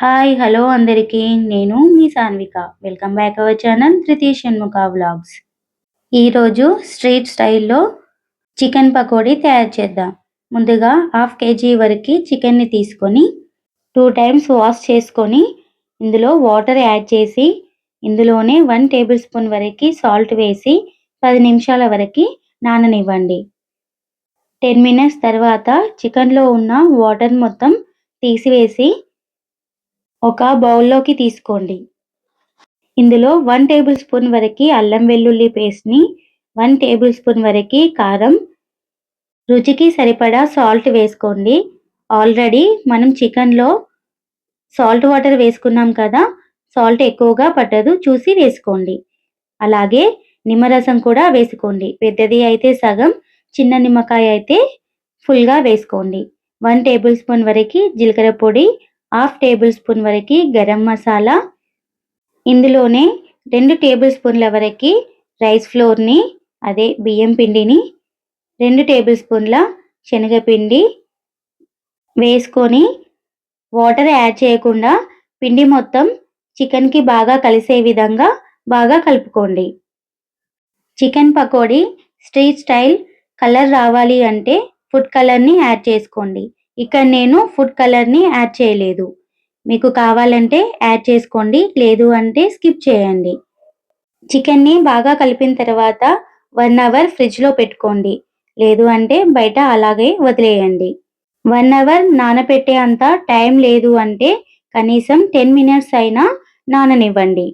Hi hello అందరికీ. నేను మీ Sanvika. Welcome back our channel Tritiya Shanmukha vlogs ఈరోజు street స్టైల్లో చికెన్ పకోడీ తయారు చేద్దాం. ముందుగా హాఫ్ కేజీ వరకు చికెన్ని తీసుకొని టూ టైమ్స్ వాష్ చేసుకొని ఇందులో వాటర్ యాడ్ చేసి ఇందులోనే వన్ టేబుల్ స్పూన్ వరకు సాల్ట్ వేసి పది నిమిషాల వరకు నాననివ్వండి. టెన్ మినిట్స్ తర్వాత చికెన్లో ఉన్న వాటర్ మొత్తం తీసివేసి ఒక బౌల్లోకి తీసుకోండి. ఇందులో వన్ టేబుల్ స్పూన్ వరకు అల్లం వెల్లుల్లి పేస్ట్ని వన్ టేబుల్ స్పూన్ వరకు కారం రుచికి సరిపడా సాల్ట్ వేసుకోండి. ఆల్రెడీ మనం చికెన్లో సాల్ట్ వాటర్ వేసుకున్నాం కదా సాల్ట్ ఎక్కువగా పట్టదు చూసి వేసుకోండి. అలాగే నిమ్మరసం కూడా వేసుకోండి. పెద్దది అయితే సగం చిన్న నిమ్మకాయ అయితే ఫుల్గా వేసుకోండి. వన్ టేబుల్ స్పూన్ వరకు జీలకర్ర పొడి హాఫ్ టేబుల్ స్పూన్ వరకు గరం మసాలా ఇందులోనే రెండు టేబుల్ స్పూన్ల వరకు రైస్ ఫ్లోర్ని అదే బియ్యం పిండిని రెండు టేబుల్ స్పూన్ల శనగపిండి వేసుకొని వాటర్ యాడ్ చేయకుండా పిండి మొత్తం చికెన్కి బాగా కలిసే విధంగా బాగా కలుపుకోండి. Chicken pakodi street style colour రావాలి అంటే ఫుడ్ కలర్ని యాడ్ చేసుకోండి. ఇక్కడ నేను ఫుడ్ కలర్ని యాడ్ చేయలేదు. మీకు కావాలంటే యాడ్ చేసుకోండి లేదు అంటే స్కిప్ చేయండి. చికెన్ని బాగా కలిపిన తర్వాత వన్ అవర్ ఫ్రిడ్జ్లో పెట్టుకోండి లేదు అంటే బయట అలాగే వదిలేయండి. వన్ అవర్ నానపెట్టే అంత టైం లేదు అంటే కనీసం టెన్ మినిట్స్ అయినా నాననివ్వండి.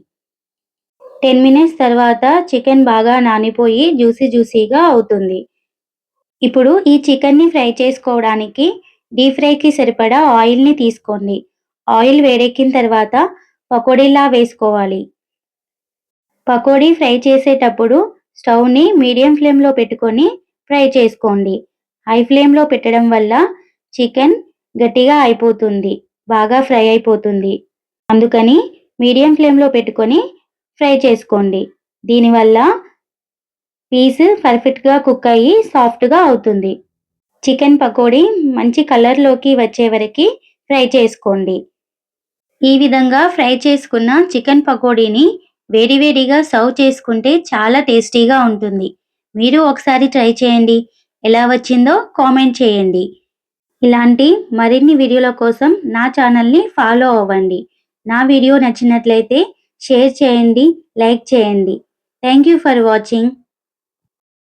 టెన్ మినిట్స్ తర్వాత చికెన్ బాగా నానిపోయి జ్యూసీ జ్యూసీగా అవుతుంది. ఇప్పుడు ఈ చికెన్ని ఫ్రై చేసుకోవడానికి డీప్ ఫ్రైకి సరిపడా ఆయిల్ని తీసుకోండి. ఆయిల్ వేడెక్కిన తర్వాత పకోడీలా వేసుకోవాలి. పకోడీ ఫ్రై చేసేటప్పుడు స్టవ్ని మీడియం ఫ్లేమ్లో పెట్టుకొని ఫ్రై చేసుకోండి. హై ఫ్లేమ్లో పెట్టడం వల్ల చికెన్ గట్టిగా అయిపోతుంది. బాగా ఫ్రై అయిపోతుంది. అందుకని మీడియం ఫ్లేమ్లో పెట్టుకొని ఫ్రై చేసుకోండి. దీనివల్ల పీస్ పర్ఫెక్ట్గా కుక్ అయ్యి సాఫ్ట్గా అవుతుంది. చికెన్ పకోడీ మంచి కలర్లోకి వచ్చే వరకు ఫ్రై చేసుకోండి. ఈ విధంగా ఫ్రై చేసుకున్న చికెన్ పకోడీని వేడివేడిగా సర్వ్ చేసుకుంటే చాలా టేస్టీగా ఉంటుంది. మీరు ఒకసారి ట్రై చేయండి. ఎలా వచ్చిందో కామెంట్ చేయండి. ఇలాంటి మరిన్ని వీడియోల కోసం నా ఛానల్ని ఫాలో అవ్వండి. నా వీడియో నచ్చినట్లయితే షేర్ చేయండి లైక్ చేయండి. Thank you for watching.